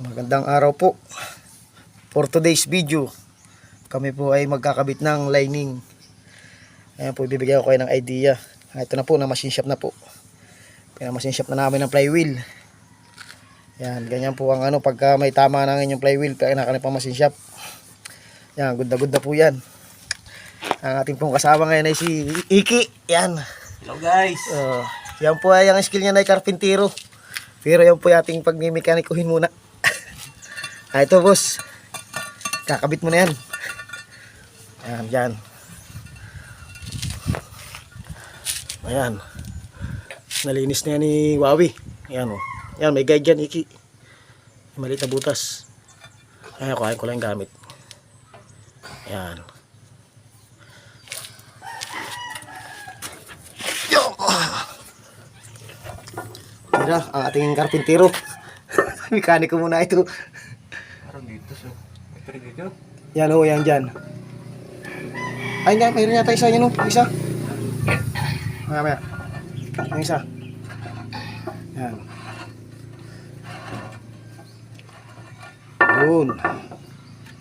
Magandang araw po. For today's video, kami po ay magkakabit ng lining. Ayan po, ibibigay ko kayo ng idea. Ito na po, na machine shop na po. Pinamachine shop na namin ng flywheel. Yan, ganyan po ang ano, pagka may tama na ng inyong flywheel, kaya na pang machine shop. Yan, good na good na po yan. Ang ating pong kasama ngayon ay si Iki. Yan. Hello guys! Uh, yan po ay ang skill niya na ay karpintero. Pero yan po yung ating pagmimekanikuhin muna. Ah, ito boss. Kakabit mo na yan. Ayan, yan. Ayan. Nalinis na yan ni Wawi. Ayan o. Ayan, may guide dyan, Iki. Maliit na butas. Ayan, kuhain ko lang gamit. Ayan. Yo! Tira, ang ating karpintero. Mekaniko muna ito. Parang dito so. Ito dito. Yan o, yan dyan. Ay nga, mayroon yata isa yan o. Isa. Maya, maya. Yung isa. Yan. Yun.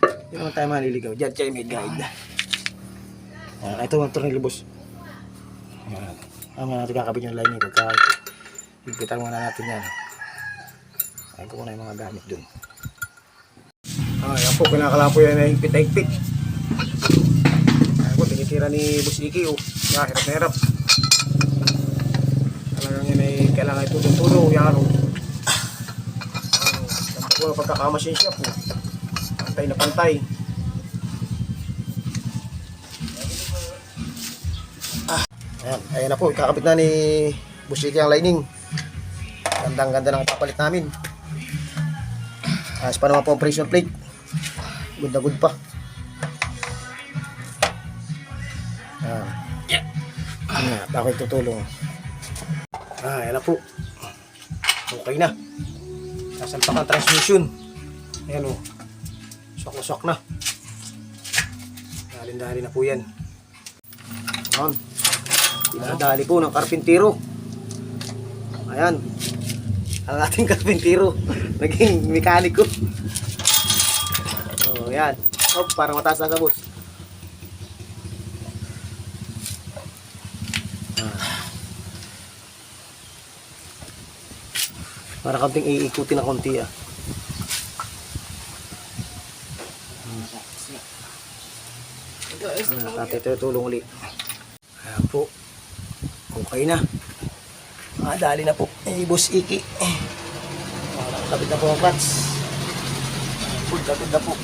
Hindi naman tayo maliligaw. Diyan, dyan may guide. Yan, ito ang turn libos. Yan. Ang mga natin kakabit yung line nito. Kahit Higpitan muna natin yan. Ayun ko muna yung mga gamit dun. Ah, yan po, kinakala po yan na higpit-higpit. Ayun po, tinitira ni Boss Iki, oh. Yan, hirap na hirap. Talagang yun ay kailangan itulong-tulong, yan, oh. Yan po ang pagkakamasin siya po. Pantay na pantay. Ah, ayan, ayan na po, ikakabit na ni Boss Iki ang lining. Gandang ganda ng papalit namin. Ayos pa naman po ang pressure plate. Good na good pa. Ah. Yeah. Ayan, ako tutulong. Ah, yan na po. Okay na. Sasalpak ang transmission. Ayan o. Sok na sok na. Dalin-dali na po yan. Ayan. Dinadali po ng karpintero. Ayan. Ang ating karpintero. Naging mekaniko. Oh, yan. Oh, parang mataas na boss. Ah. Para kaunting iikutin na konti ah. Ah, tatay ito tulong ulit. Ayan po. Okay na. Ah, dali na po. Eh, boss Iki. Ah, Kapit na po ang clutch. Full kapit na po.